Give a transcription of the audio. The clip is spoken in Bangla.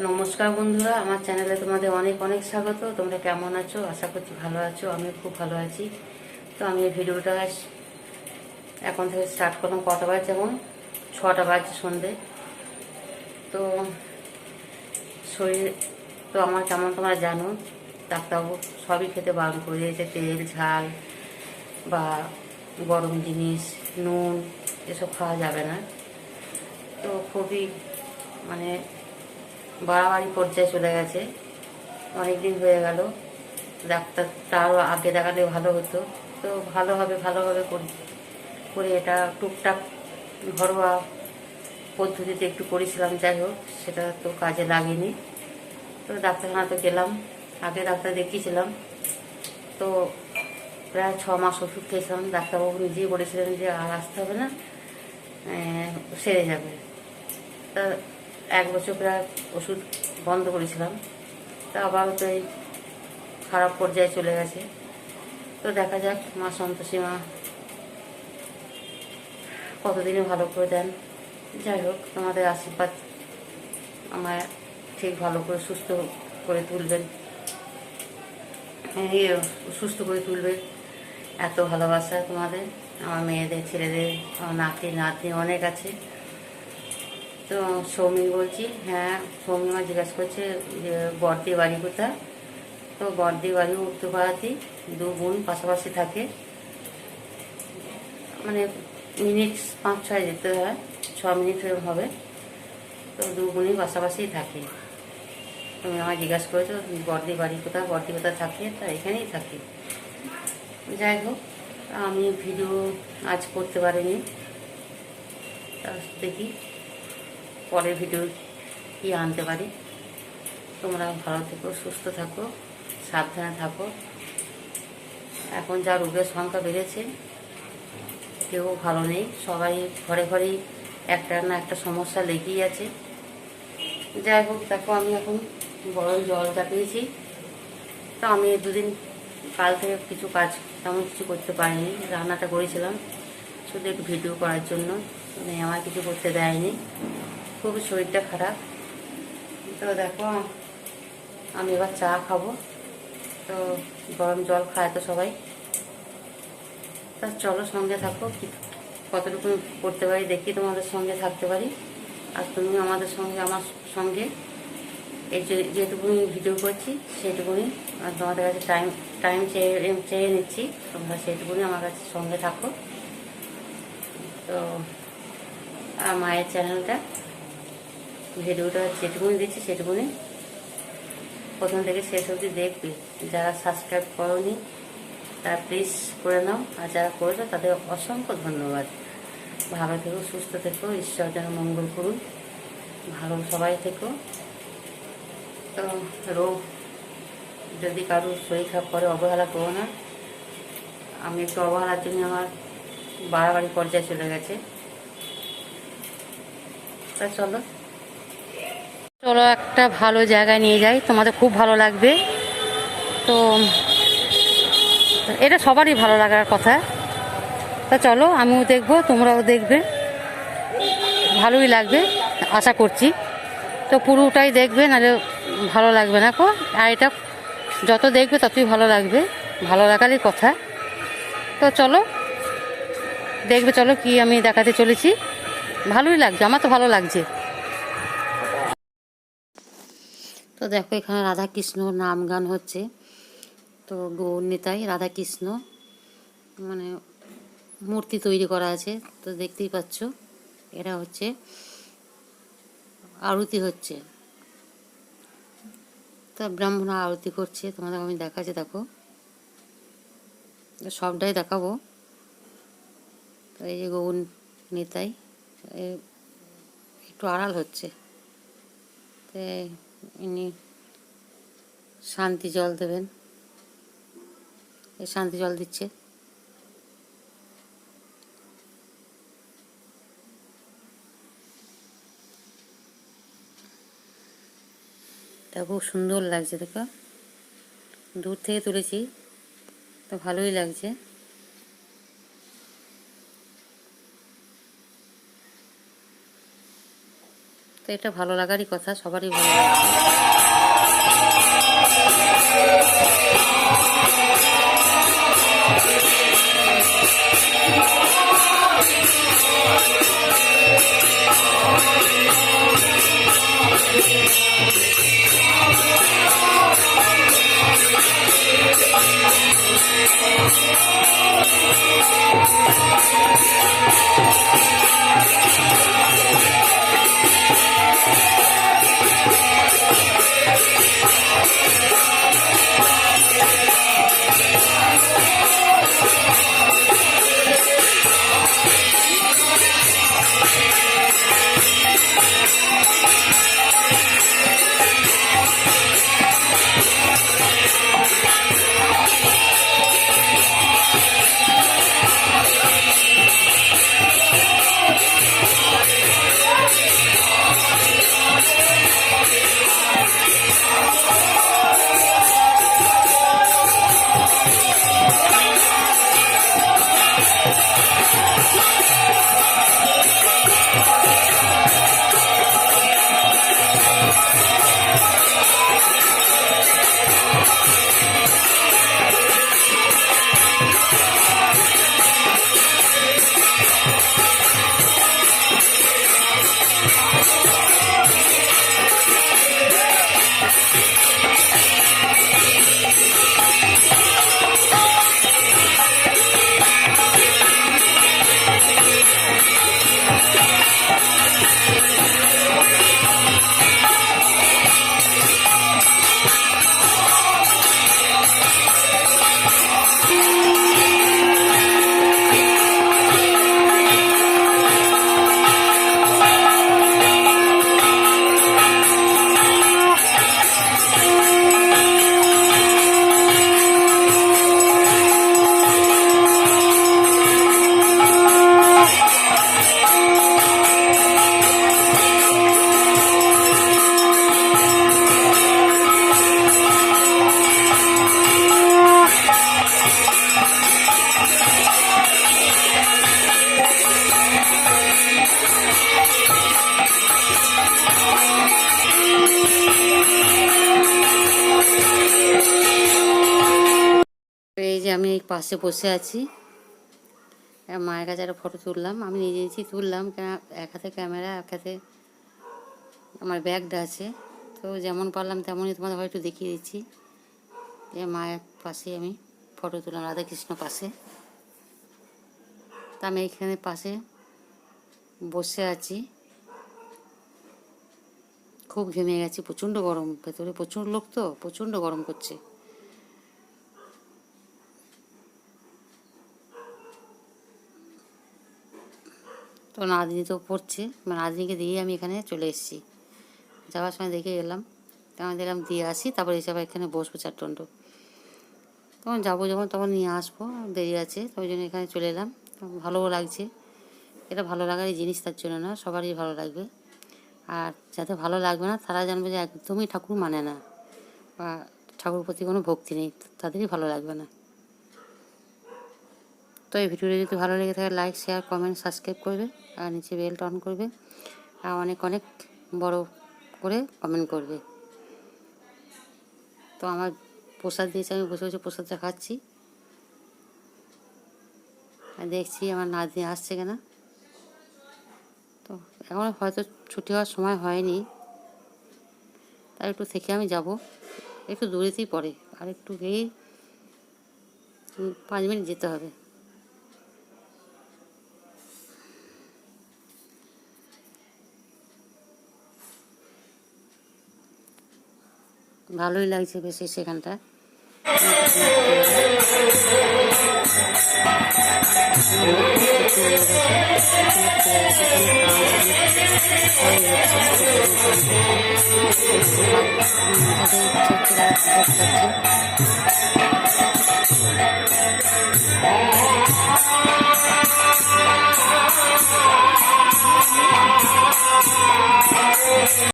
নমস্কার বন্ধুরা, আমার চ্যানেলে তোমাদের অনেক অনেক স্বাগত। তোমরা কেমন আছো? আশা করছি ভালো আছো আমি খুব ভালো আছি। তো আমি এই ভিডিওটা এখন থেকে স্টার্ট করলাম কটা বাজে যেমন ছটা বাজে সন্ধে। তো শরীর, তো আমার কেমন তোমরা জানো, ডাক্তারবাবু সবই খেতে বারণ করে দিয়েছে, তেল, ঝাল বা গরম জিনিস, নুন, এসব খাওয়া যাবে না। তো খুবই মানে বাড়াবাড়ি পর্যায়ে চলে গেছে। অনেক দিন হয়ে গেল। ডাক্তার তারও আগে দেখালে ভালো হতো। তো ভালোভাবে ভালোভাবে করি- করে এটা টুকটাক ঘরোয়া পদ্ধতিতে একটু করেছিলাম, যাই হোক, সেটা তো কাজে লাগেনি। তো ডাক্তারখানা তো গেলাম। আগে ডাক্তার দেখিয়েছিলাম। তো প্রায় ছ মাস ওষুধ খেয়েছিলাম। ডাক্তারবাবু নিজেই বলেছিলেন যে আর আসতে হবে না সেরে যাবে। তা এক বছর প্রায় ওষুধ বন্ধ করেছিলাম। তা আবার তো এই খারাপ পর্যায়ে চলে গেছে। তো দেখা যাক মা সন্তোষী মা কতদিনে ভালো করে দেন। যাই হোক, তোমাদের আশীর্বাদ আমায় ঠিক ভালো করে সুস্থ করে তুলবেন। সুস্থ করে তুলবে এত ভালোবাসা তোমাদের। আমার মেয়েদের, ছেলেদের, আমার নাতি, নাতনি অনেক আছে। তো সৌমি বলছি হ্যাঁ সৌমি আমার জিজ্ঞাসা করছে যে বর্দি বাড়ি কোথায়? তো বর্দি বাড়ি উত্তর পাড়াতে দু বোন পাশাপাশি থাকে। মানে মিনিট পাঁচ ছয় যেতে হয়, ছ মিনিট হবে। তো দু বোনই পাশাপাশি থাকে। তুমি আমার জিজ্ঞাসা করেছ বর্দি বাড়ি কোথায়? বর্দি কোথায় থাকে? তা এখানেই থাকে। যাই হোক, আমি ভিডিও আজ করতে পারিনি। তা দেখি। পরের ভিডিও কি আনতে পারি? তোমরা ভালো থেকো, সুস্থ থাকো, সাবধানে থাকো। এখন যা রোগের সংখ্যা বেড়েছে, কেউ ভালো নেই। সবাই ঘরে ঘরেই একটা না একটা সমস্যা লেগেই আছে। যাই হোক, দেখো আমি এখন গরম জল চাপিয়েছি। তো আমি দুদিন কাল থেকে কিছু কাজ, তেমন কিছু করতে পারিনি। রান্নাটা করেছিলাম, শুধু একটু ভিডিও করার জন্য। মানে আমার কিছু করতে দেয়নি। খুব শরীরটা খারাপ। তো দেখো, আমি এবার চা খাব। তো গরম জল খায় তো সবাই। তা চলো সঙ্গে থাকো কতটুকু করতে পারি দেখি, তোমাদের সঙ্গে থাকতে পারি। আর তুমি আমাদের সঙ্গে, আমার সঙ্গে। এই যেটুকুনি ভিডিও করছি, সেটুকুনি। আর তোমাদের কাছে টাইম টাইম চেয়ে চেয়ে নিচ্ছি, তোমরা সেটুকুনি আমার কাছে সঙ্গে থাকো। তো মায়ের চ্যানেলটা ভিডিওটা যেটুকুনি দিচ্ছি সেটুকুনি। প্রথম থেকে শেষ অবধি দেখবে। যারা সাবস্ক্রাইব করনি, তারা প্লিজ করে নাও। আর যারা করেছ, তাদের অসংখ্য ধন্যবাদ। ভালো থেকো, সুস্থ থেকো, ঈশ্বর যেন মঙ্গল করুন। ভালো সবাই থেকো। তো রোগ যদি কারোর শরীর খারাপ করে, অবহেলা করো না। আমি একটু অবহেলার জন্য আমার বাড়াবাড়ি পর্যায়ে চলে গেছে। তা চলো। চলো একটা ভালো জায়গায় নিয়ে যাই। তোমাদের খুব ভালো লাগবে। তো, এটা সবারই ভালো লাগার কথা। তা চলো, আমিও দেখব, তোমরাও দেখবে। ভালোই লাগবে, আশা করছি। তো পুরোটাই দেখবে, নাহলে ভালো লাগবে না কো। আর এটা যত দেখবে, ততই ভালো লাগবে। ভালো লাগারই কথা। তো চলো, দেখবে, চলো কি আমি দেখাতে চলেছি। ভালোই লাগছে, আমার তো ভালো লাগছে। তো দেখো এখানে রাধা কৃষ্ণ নাম গান হচ্ছে। তো গৌর নেতাই রাধা কৃষ্ণ মানে মূর্তি তৈরি করা আছে, তো দেখতেই পাচ্ছ এটা হচ্ছে, আরতি হচ্ছে। তা ব্রাহ্মণ আরতি করছে, তোমাদের আমি দেখাচ্ছি, দেখো। সবটাই দেখাবো। তো এই যে গৌর নেতাই একটু আড়াল হচ্ছে। তো ইনি শান্তি জল দেবেন। এই শান্তি জল দিচ্ছে। তা খুব সুন্দর লাগছে, দেখো। দূর থেকে তুলেছি, তো ভালোই লাগছে। এটা ভালো লাগারই কথা সবারই ভালো লাগবে পাশে বসে আছি। মায়ের কাছে একটা ফটো তুললাম। আমি নিজে নিজেই তুললাম, কেন এক হাতে ক্যামেরা এক হাতে আমার ব্যাগটা আছে। তো যেমন পারলাম তেমনই তোমাদের হয়তো দেখিয়ে দিচ্ছি। যে মায়ের পাশে আমি ফটো তুললাম, রাধাকৃষ্ণ পাশে। তা আমি এইখানে পাশে বসে আছি। খুব ঘেমে গেছি, প্রচণ্ড গরম, ভেতরে প্রচুর লোক তো, প্রচণ্ড গরম করছে। তো নাদিনী তো পড়ছে মানে নাদিনীকে দিয়ে আমি এখানে চলে এসেছি। যাওয়ার সময় দেখে গেলাম তখন দেখলাম দিয়ে আসি, তারপরে এসে আবার এখানে বসবো চারটন্ড তখন যাব যখন, তখন নিয়ে আসব, দেরি আছে ওই জন্য এখানে চলে এলাম। ভালোও লাগছে, এটা ভালো লাগারই জিনিস তার জন্য না, সবারই ভালো লাগবে। আর যাতে ভালো লাগবে না, তারা জানবে যে একদমই ঠাকুর মানে না, বা ঠাকুর প্রতি কোনো ভক্তি নেই, তাদেরই ভালো লাগবে না। তো এই ভিডিওটা যদি ভালো লেগে থাকে, লাইক, শেয়ার, কমেন্ট, সাবস্ক্রাইব করবে। আর নিচে বেলটা অন করবে। আর অনেক অনেক বড় করে কমেন্ট করবে। তো আমার প্রসাদ দিয়েছে, আমি বসে বসে প্রসাদটা খাচ্ছি। আর দেখছি আমার নাতনি আসছে কিনা। তো এখন হয়তো ছুটি হওয়ার সময় হয়নি। তাই একটু থেকে আমি যাব। একটু দূরেতেই পড়ে। আর একটু গিয়েই পাঁচ মিনিট যেতে হবে। ভালোই লাগছে বেশি সেখানটা